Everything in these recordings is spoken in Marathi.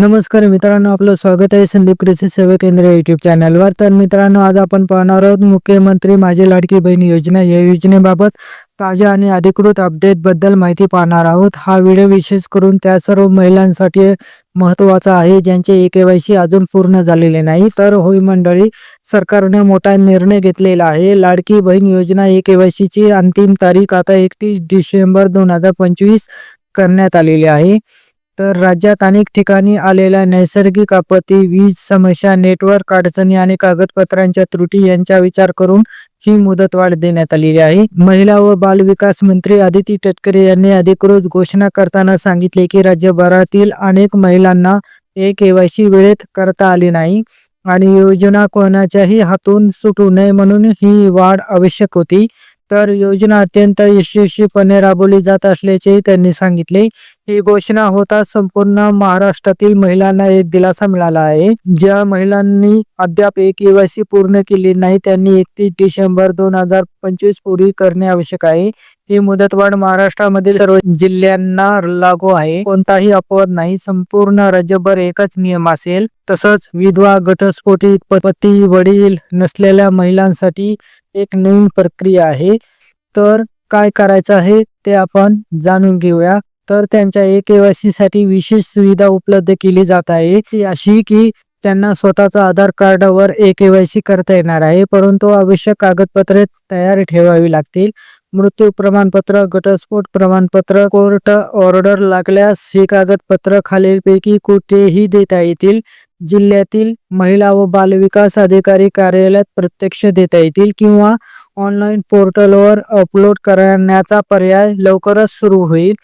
नमस्कार मित्रांनो आपलं स्वागत आहे संदीप कृषी सेवा केंद्र युट्यूब चॅनलवर तर मित्रांनो आज आपण पाहणार आहोत मुख्यमंत्री माझी लाडकी बहीण योजना. या योजनेबाबत ताज्या आणि अधिकृत अपडेटबद्दल माहिती पाहणार आहोत. हा व्हिडिओ विशेष करून त्या सर्व महिलांसाठी महत्त्वाचा आहे ज्यांचे ए के वाय सी अजून पूर्ण झालेले नाही. तर होय मंडळी सरकारने मोठा निर्णय घेतलेला आहे. लाडकी बहीण योजना ए के वाय सीची अंतिम तारीख आता एकतीस डिसेंबर दोन हजार पंचवीस करण्यात आलेली आहे. तर राज्यात अनेक ठिकाणी आलेल्या नैसर्गिक आपत्ती वीज समस्या नेटवर्क अडचणी आणि कागदपत्रांच्या त्रुटी यांचा विचार करून ही मुदतवाढ देण्यात आलेली आहे. महिला व बाल विकास मंत्री आदिती तटकरे यांनी अधिकृत घोषणा करताना सांगितले की राज्यभरातील अनेक महिलांना हे केवायसी वेळेत करता आली नाही आणि योजना कोणाच्याही हातून सुटू नये म्हणून ही वाढ आवश्यक होती. तर योजना अत्यंत यशस्वीपणे राबवली जात असल्याचेही त्यांनी सांगितले. ही घोषणा होता संपूर्ण महाराष्ट्रातील महिलांना एक दिलासा मिळाला आहे. ज्या महिलांनी अद्याप एक केवायसी पूर्ण केली नाही त्यांनी एकतीस डिसेंबर दोन हजार पंचवीस पूर्वी करणे आवश्यक आहे. ही मुदतवाढ महाराष्ट्रामध्ये सर्व जिल्ह्यांना लागू आहे. कोणताही अपवाद नाही. संपूर्ण राज्यभर एकच नियम असेल. तसंच विधवा घटस्फोटित पती वडील नसलेल्या महिलांसाठी एक नवीन प्रक्रिया आहे. तर काय करायचं आहे ते आपण जाणून घेऊया. तर त्यांच्या ए केवायसी साठी विशेष सुविधा उपलब्ध केली जात आहे. ती अशी की त्यांना स्वतःचा आधार कार्डावर ए केवायसी करता येणार आहे. परंतु आवश्यक कागदपत्रे तयार ठेवावी लागतील. मृत्यू प्रमाणपत्र घटस्फोट प्रमाणपत्र कोर्ट ऑर्डर लागल्यास ही कागदपत्र खालीलपैकी कुठेही देता येतील. जिल्ह्यातील महिला व बालविकास अधिकारी कार्यालयात प्रत्यक्ष देता येतील किंवा ऑनलाईन पोर्टलवर अपलोड करण्याचा पर्याय लवकरच सुरू होईल.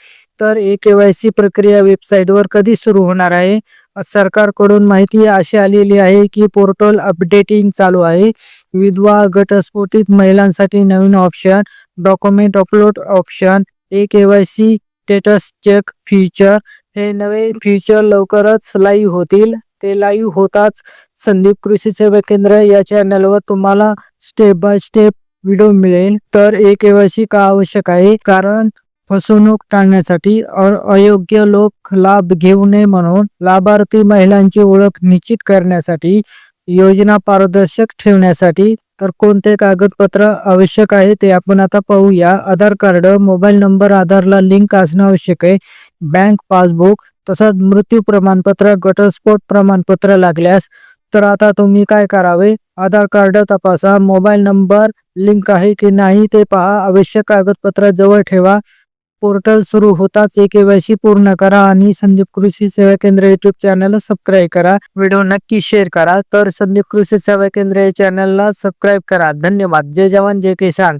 तर ए के वाय सी प्रक्रिया वेबसाईटवर कधी सुरू होणार आहे? सरकारकडून माहिती अशी आलेली आहे की पोर्टल अपडेटिंग चालू आहे. विधवा घटस्फोटित महिलांसाठी नवीन option document upload option e KYC status check feature हे नवे फीचर लवकरच लाईव्ह होतील. ते लाईव्ह होताच संदीप कृषी सेवा केंद्र या चॅनलवर तुम्हाला स्टेप बाय स्टेप व्हिडिओ मिळेल. तर ए केवायसी का आवश्यक आहे? कारण फसवणूक टाळण्यासाठी अयोग्य लोक लाभ घेऊ नये म्हणून लाभार्थी महिलांची ओळख निश्चित करण्यासाठी योजना पारदर्शक ठेवण्यासाठी तर कोणते कागदपत्र आवश्यक आहे ते आपण आता पाहूया. आधार कार्ड मोबाईल नंबर आधारला लिंक असणं आवश्यक आहे. बँक पासबुक तसंच मृत्यू प्रमाणपत्र घटस्फोट प्रमाणपत्र लागल्यास तर आता तुम्ही काय करावे? आधार कार्ड तपासा. मोबाईल नंबर लिंक आहे की नाही ते पहा. आवश्यक कागदपत्र जवळ ठेवा. पोर्टल सुरू होताच ए केवायसी पूर्ण करा आणि संदीप कृषी सेवा केंद्र युट्यूब चॅनलला सबस्क्राईब करा. व्हिडिओ नक्की शेअर करा. तर संदीप कृषी सेवा केंद्र या चॅनलला सबस्क्राईब करा. धन्यवाद. जय जवान जय किसान.